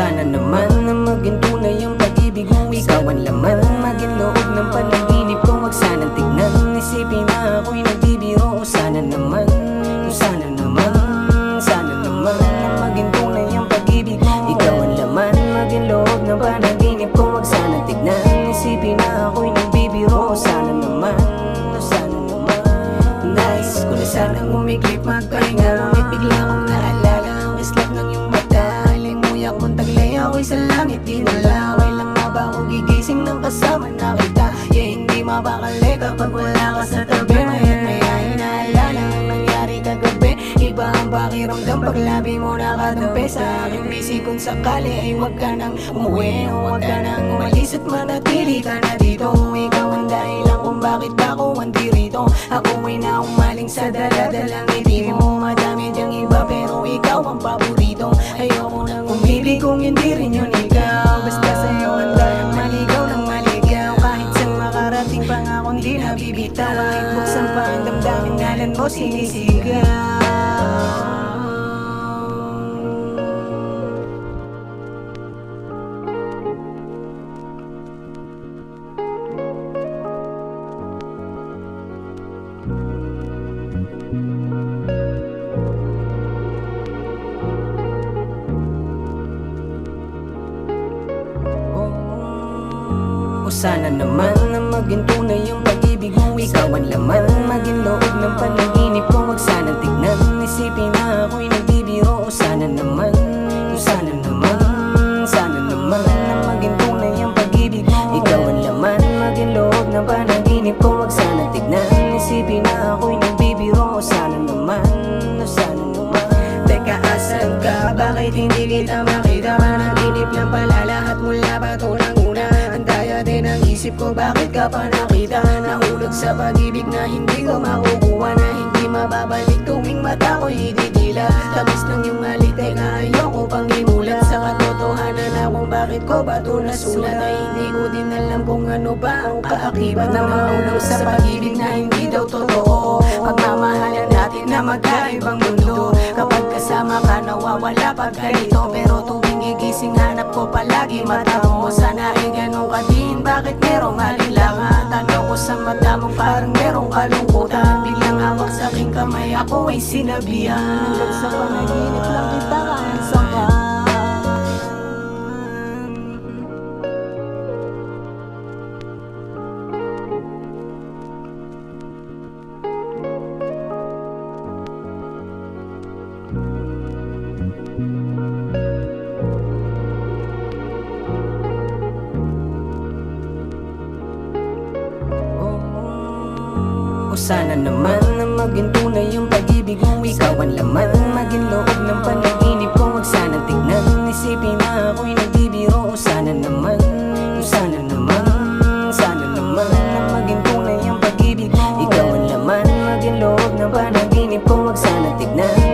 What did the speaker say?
sana naman na maging tunay ang pag-ibig mo. Ikaw ang laman, maging loob ng panaginip ko. Huwag sanang tignan, isipin na ako'y nagbibiro. Sana naman, sana naman Sana naman na maging tunay ang pag-ibig mo. Ikaw ang laman, maging loob ng panaginip ko. Huwag sanang tignan, isipin na ako'y nagbibiro. Sana naman, sana naman. Nice, kung na sanang umiklip magpahinga. Ngunit ako'y sa langit dinala Kailan nga ba ako gigising ng kasama na kita. Yeah, hindi mapakali kapag wala ka sa tabi. Mayan maya inaalala ang nangyari kagabi. Iba ang pakiramdam pag labi mo nakadampi Sa aking busy kung sakali ay huwag ka nang umuwi. Huwag ka nang umalis at manatili ka na dito. Ikaw ang dahilan hindi rin yun ikaw. Basta sa'yo ang dayang maligaw ng maligaw. Kahit sa makarating pa nga kung di nabibitaw. Kahit buksan pa ang damdamin? Ngalan mo sinisigaw Sana naman na maging tunay ang pag-ibig mo. Ikaw ang laman, maging loob ng panaginip ko Huwag sana tignan, isipin na ako'y nagbibiro. O sana naman, o sana naman Sana naman na maging tunay ang pag-ibig mo. Ikaw ang laman, maging loob ng panaginip ko Huwag sana tignan, isipin na ako'y nagbibiro. O sana naman, o sana naman. Teka, asan ka? Bakit hindi kita makita? Managinip lang pala ang isip ko, bakit ka pa nakita? Nahulog sa pag-ibig na hindi ko makukuha Na hindi mababalik tuwing mata ko'y ididila Tamis ng iyong halik, teka ayoko pang imulat. Sa katotohanan na kung bakit ko ba to nasulat Ay hindi ko din alam kung ano ba ang kaakibat Na mahulog sa pag-ibig na hindi daw totoo. Pagmamahalan natin na magkaibang mundo. Kapag kasama ka nawawala pag ganito. Pero tuwing gigising hanap ko palagi mata mo Sana ay ganun ka Bakit merong alilangan Tanong ko sa mata mo? Parang merong kalungkutan. Biglang hawak sa aking kamay ako ay sinabihan. Hanggang sa panaginip lang kita kahansakan Sana naman na maging tunay yung pag-ibig mo. Ikaw ang laman, maging loob ng panaginip ko. Huwag sana tignan, isipin na ako'y nagbibiro. Sana naman, sana naman, sana naman Na maging tunay yung pag-ibig Ikaw ang laman, maging loob ng panaginip ko. Huwag sana tignan